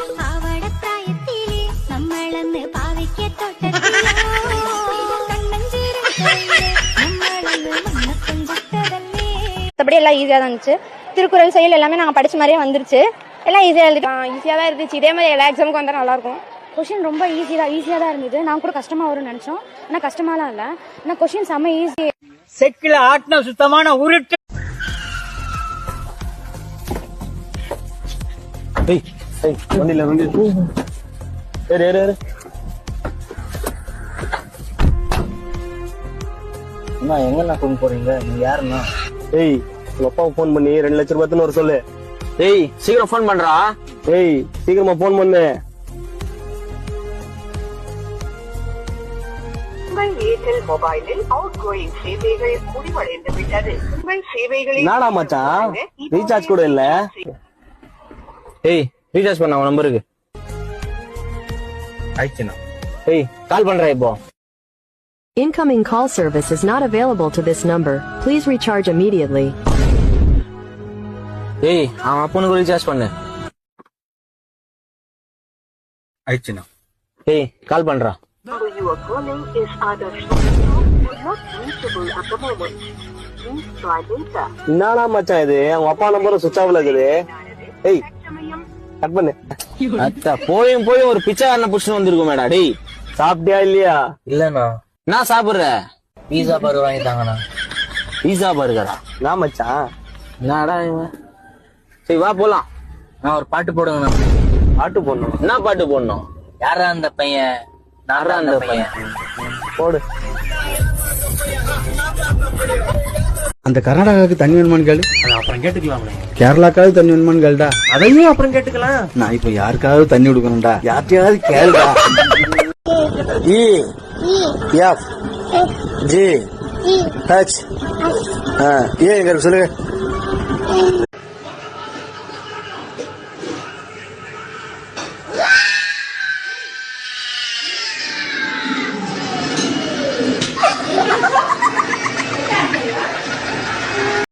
പാവട പ്രായത്തിലെ നമ്മളന്ന് പാവയ്ക്ക തോട്ടത്തിലോ കണ്ണഞ്ചേരും നമ്മളന്ന് മണ്ണക്കൊഞ്ചത്തതല്ലേ மற்றபடி எல்லாம் ஈஸியாக தான் இருந்துச்சு திருக்குறள் செயல் எல்லாமே நாங்கள் படிச்ச மாதிரியே வந்துருச்சு எல்லாம் ஈஸியாக எழுதிட்டோம் ஈஸியாக தான் இருந்துச்சு இதே மாதிரி எல்லா எக்ஸாமுக்கும் வந்தால் நல்லாயிருக்கும் கொஷின் ரொம்ப ஈஸி தான் ஈஸியாக தான் இருந்தது நான் கூட கஷ்டமாக வரும்னு நினச்சோம் ஆனால் கஷ்டமாலாம் இல்லை ஆனால் கொஷின் செம்ம ஈஸி செக்கில ஆட்டின சுத்தமான உருட்டு ஏய் ஏய் வண்டியில வண்டி. ஏறு ஏறு ஏறு. அண்ணா எங்கண்ணா கொண்டு போறீங்க? நீங்க யாருண்ணா? ஏய் உங்க அப்பாவுக்கு ஃபோன் பண்ணி ரெண்டு லட்சம் ரூபாய்னு ஒரு சொல்லு. ஏய் சீக்கிரம் ஃபோன் பண்றா. ஏய் சீக்கிரமா ஃபோன் பண்ணு. உங்கள் ஏர்டெல் மொபைலில் அவுட் கோயிங் சேவைகள் முடிவடைந்து விட்டது உங்கள் சேவைகளை என்னடா மச்சான்? ரீசார்ஜ் கூட இல்ல. ஏய் ரீசார்ஜ் பண்ண அவன் நம்பருக்கு ஆயிடுச்சுண்ணா ஏய் கால் பண்றேன் இப்போ Incoming call service is not available to this number. Please recharge immediately. ஏய் அவன் அப்பனுக்கு ரீசார்ஜ் பண்ணு ஆயிடுச்சுண்ணா ஏய் கால் பண்றா number you are calling is either not reachable at the moment. Please try later. என்னடா மச்சான் இது அவங்க அப்பா நம்பரும் சுவிச் ஆஃப்ல இருக்குது ஏய் கட் பண்ணு அத்தா போயும் போயும் ஒரு பிச்சைக்காரனை புடிச்சுன்னு வந்திருக்கும் மேடா டேய். சாப்பிட்டியா இல்லையா? இல்லண்ணா. நான் சாப்பிடுற? பீஸா பர்கர் வாங்கி தாங்கண்ணா பீஸா பர்கரா? நான் மச்சான் என்னடா இவன்? சரி வா போலாம். நான் ஒரு பாட்டு போடுங்கண்ணா. ஆட்டு போடணும். என்ன பாட்டு போடணும்? யாரா அந்த பையன்? யாரா அந்த பையன். போடு. அந்த கர்நாடகாவுக்கு தண்ணி வேணுமான்னு கேளு. அப்புறம் கேட்டுக்கலாம்ல கேரளாக்காவது தண்ணி வேணுமான்னு கேளுடா. அதையும் அப்புறம் கேட்டுக்கலாம். நான் இப்ப யாருக்காவது தண்ணி கொடுக்கணும்டா. யார்ட்டையாவது கேளுடா. E F G H A எங்க சொல்லுங்க.